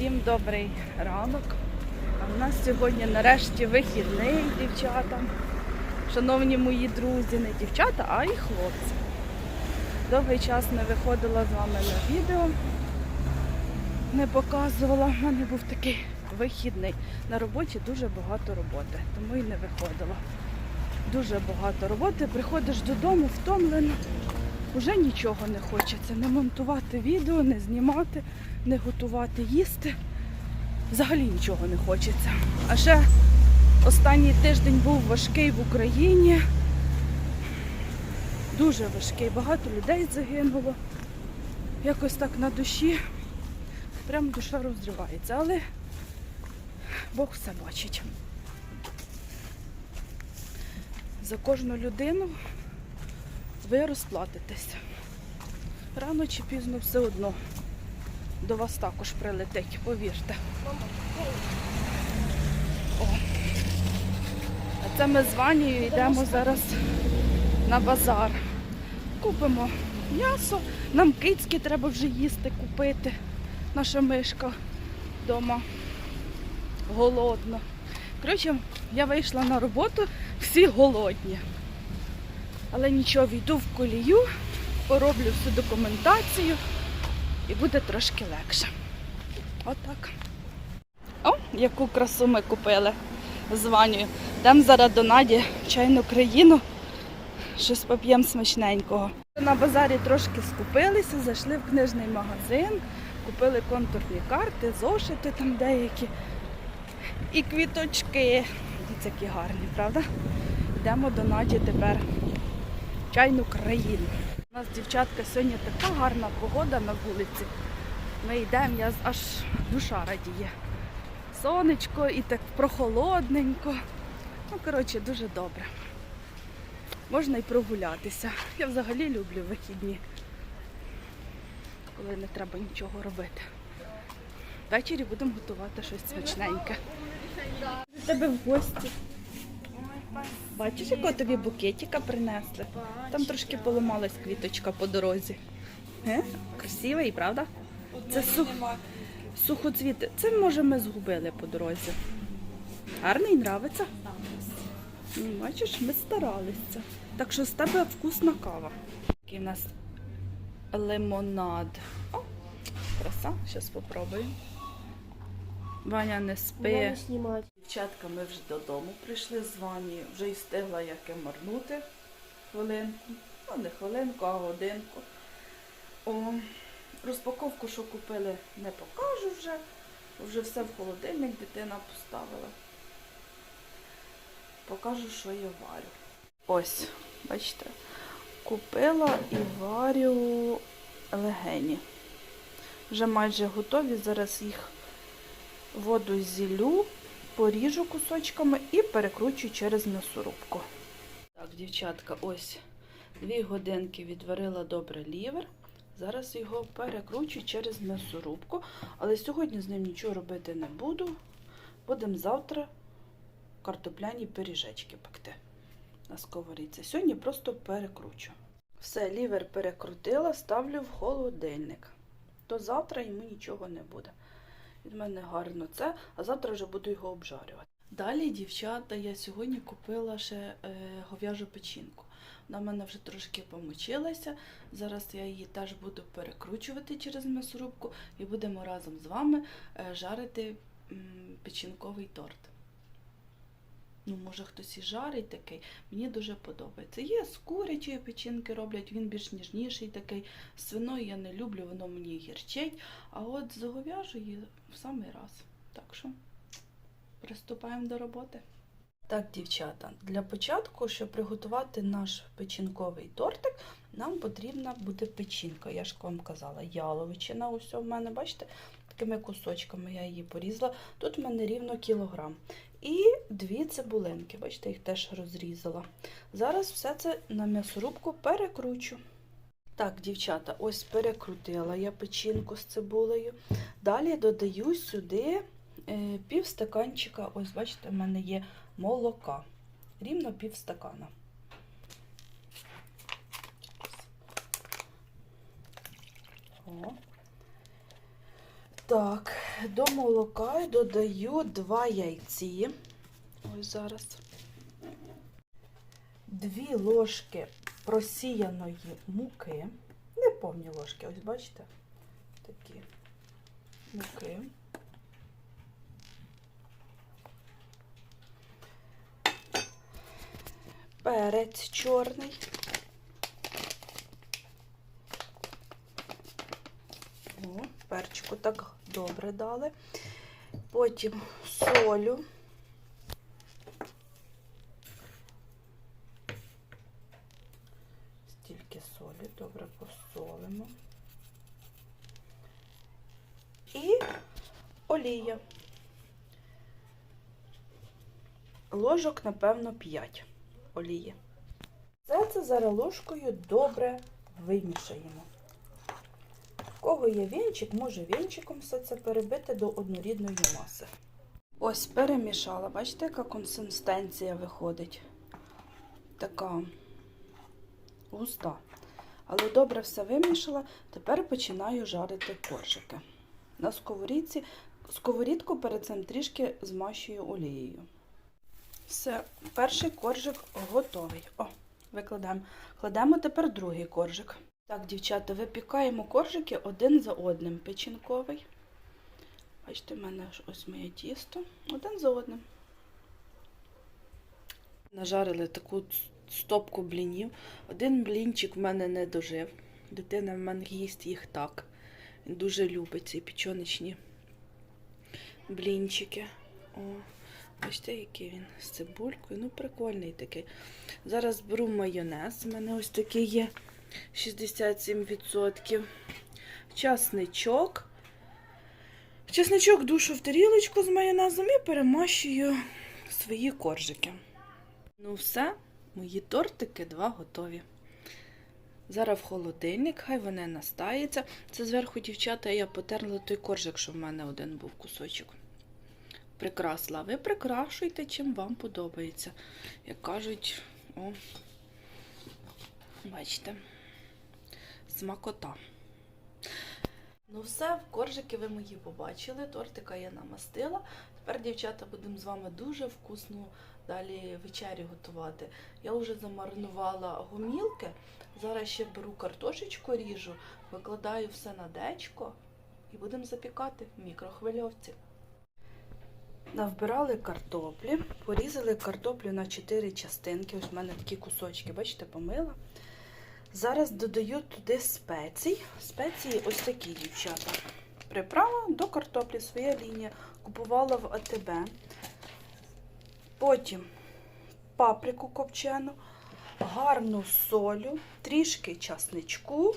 Всім добрий ранок. А в нас сьогодні нарешті вихідний, дівчата. Шановні мої друзі, не дівчата, а й хлопці. Довгий час не виходила з вами на відео, не показувала. У мене був такий вихідний. На роботі дуже багато роботи, тому і не виходила. Дуже багато роботи. Приходиш додому втомлена. Уже нічого не хочеться. Не монтувати відео, не знімати, не готувати їсти. Взагалі нічого не хочеться. А ще останній тиждень був важкий в Україні. Дуже важкий. Багато людей загинуло. Якось так на душі. Прям душа розривається. Але Бог все бачить. За кожну людину ви розплатитесь. Рано чи пізно все одно до вас також прилетить, повірте. О. А це ми з Ванією йдемо зараз на базар. Купимо м'ясо. Нам кицьки треба вже їсти купити. Наша мишка вдома голодна. Коротше, я вийшла на роботу, всі голодні. Але нічого, війду в колію, пороблю всю документацію і буде трошки легше. Отак. О, яку красу ми купили з Ванею. Йдемо зараз до Наді в чайну країну. Щось поп'ємо смачненького. На базарі трошки скупилися, зайшли в книжний магазин, купили контурні карти, зошити там деякі. І квіточки. Дивіться, які гарні, правда? Йдемо до Наді тепер чайну країну. У нас, дівчатка, сьогодні така гарна погода на вулиці. Ми йдемо, я аж душа радіє. Сонечко і так прохолодненько. Ну, коротше, дуже добре. Можна і прогулятися. Я взагалі люблю вихідні, коли не треба нічого робити. Ввечері будемо готувати щось смачненьке. До тебе в гості. Бачиш, якого тобі букетика принесли? Там трошки поламалась квіточка по дорозі. Е? Красивий, правда? Це сух... сухоцвіти. Це, може, ми згубили по дорозі. Гарний, нравиться? Ну, Бачиш, ми старалися. Так що з тебе вкусна кава. Такий в нас лимонад. О, краса, зараз спробуємо. Ваня не спи. Дівчатка, ми вже додому прийшли з Вані, вже і встигла яке марнути хвилинку. Ну, не хвилинку, а годинку. О, розпаковку, що купили, не покажу вже. Вже все в холодильник дитина поставила. Покажу, що я варю. Ось, бачите, купила і варю легені. Вже майже готові. Зараз їх воду зілю, поріжу кусочками і перекручу через м'ясорубку. Так, дівчатка, ось дві годинки відварила добре лівер. Зараз його перекручу через м'ясорубку, але сьогодні з ним нічого робити не буду. Будемо завтра картопляні пиріжечки пекти на сковорідці. Сьогодні просто перекручу. Все, лівер перекрутила, ставлю в холодильник. То завтра йому нічого не буде. Від мене гарно це, а завтра вже буду його обжарювати. Далі, дівчата, я сьогодні купила ще е, говяжу печінку. Вона в мене вже трошки помочилася. Зараз я її теж буду перекручувати через м'ясорубку і будемо разом з вами е, жарити печінковий торт. Ну, може, хтось і жарить такий. Мені дуже подобається. Є з курячої печінки роблять, він більш ніжніший такий. Свиною я не люблю, воно мені гірчить. А от з говяжої в самий раз. Так що приступаємо до роботи. Так, дівчата, для початку, щоб приготувати наш печінковий тортик, нам потрібна буде печінка. Я ж вам казала, яловичина. Ось у мене, бачите, такими кусочками я її порізала. Тут в мене рівно кілограм. І дві цибулинки, бачите, їх теж розрізала. Зараз все це на м'ясорубку перекручу. Так, дівчата, ось перекрутила я печінку з цибулею. Далі додаю сюди е, пів стаканчика, ось бачите, в мене є молока. Рівно пів стакана. О. Так, до молока додаю два яйці. Ось зараз. Дві ложки просіяної муки. Не повні ложки, ось бачите? Такі муки. Перець чорний. О, перчику так добре дали. Потім солю. Стільки солі, добре посолимо. І олія. Ложок, напевно, 5 олії. Все це зараз ложкою добре вимішаємо. В кого є вінчик, може вінчиком все це перебити до однорідної маси. Ось перемішала. Бачите, яка консистенція виходить? Така густа. Але добре все вимішала. Тепер починаю жарити коржики. На сковорідці. Сковорідку перед цим трішки змащую олією. Все, перший коржик готовий. О, викладаємо. Кладемо тепер другий коржик. Так, дівчата, випікаємо коржики один за одним. Печінковий. Бачите, в мене ось моє тісто. Один за одним. Нажарили таку стопку блінів. Один блінчик в мене не дожив. Дитина в мене їсть їх так. Він дуже любить ці печоночні блінчики. О, бачите, який він з цибулькою. Ну, прикольний такий. Зараз беру майонез. У мене ось такий є 67%. Часничок. Чесничок душу в тарілочку з майонезом і перемащую свої коржики. Ну все, мої тортики два готові. Зараз в холодильник, хай вони настаються. Це зверху, дівчата, я потерла той коржик, що в мене один був кусочок. Прикрасла. Ви прикрашуйте, чим вам подобається. Як кажуть, о, бачите, смакота. Ну все, коржики ви мої побачили, тортика я намастила. Тепер, дівчата, будемо з вами дуже вкусну далі вечерю готувати. Я вже замаринувала гомілки. Зараз ще беру картошечку, ріжу, викладаю все на дечко і будемо запікати в мікрохвильовці. Навбирали картоплі, порізали картоплю на 4 частинки. Ось в мене такі кусочки, бачите, помила. Зараз додаю туди спецій. Спеції ось такі, дівчата. Приправа до картоплі, своя лінія. Купувала в АТБ. Потім паприку копчену, гарну солю, трішки часничку.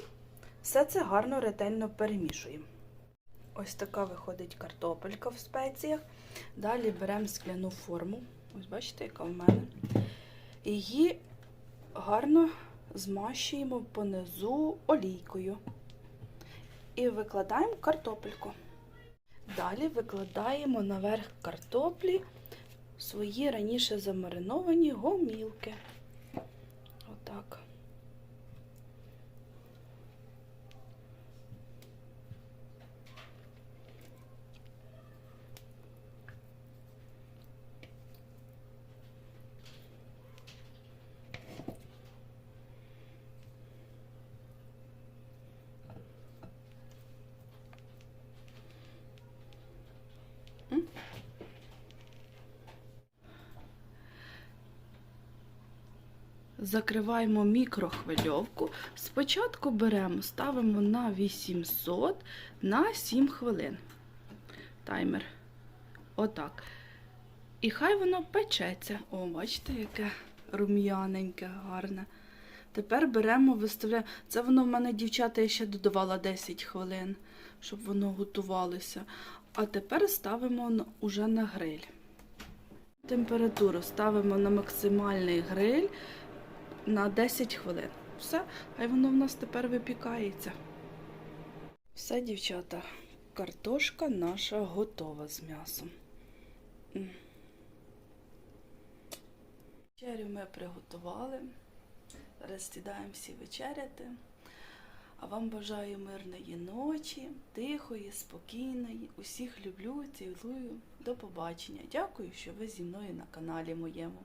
Все це гарно ретельно перемішуємо. Ось така виходить картопелька в спеціях. Далі беремо скляну форму. Ось бачите, яка в мене. Її гарно змащуємо понизу олійкою. І викладаємо картопельку. Далі викладаємо наверх картоплі свої раніше замариновані гомілки. Отак. Закриваємо мікрохвильовку. Спочатку беремо, ставимо на 800 на 7 хвилин. Таймер. Отак. І хай воно печеться. О, бачите, яке рум'яненьке, гарне. Тепер беремо, виставляємо. Це воно в мене, дівчата, я ще додавала 10 хвилин, щоб воно готувалося. А тепер ставимо уже на гриль. Температуру ставимо на максимальний гриль на 10 хвилин. Все, хай воно в нас тепер випікається. Все, дівчата, картошка наша готова з м'ясом. Вечерю ми приготували. Зараз сідаємо всі вечеряти. А вам бажаю мирної ночі, тихої, спокійної. Усіх люблю, цілую. До побачення. Дякую, що ви зі мною на каналі моєму.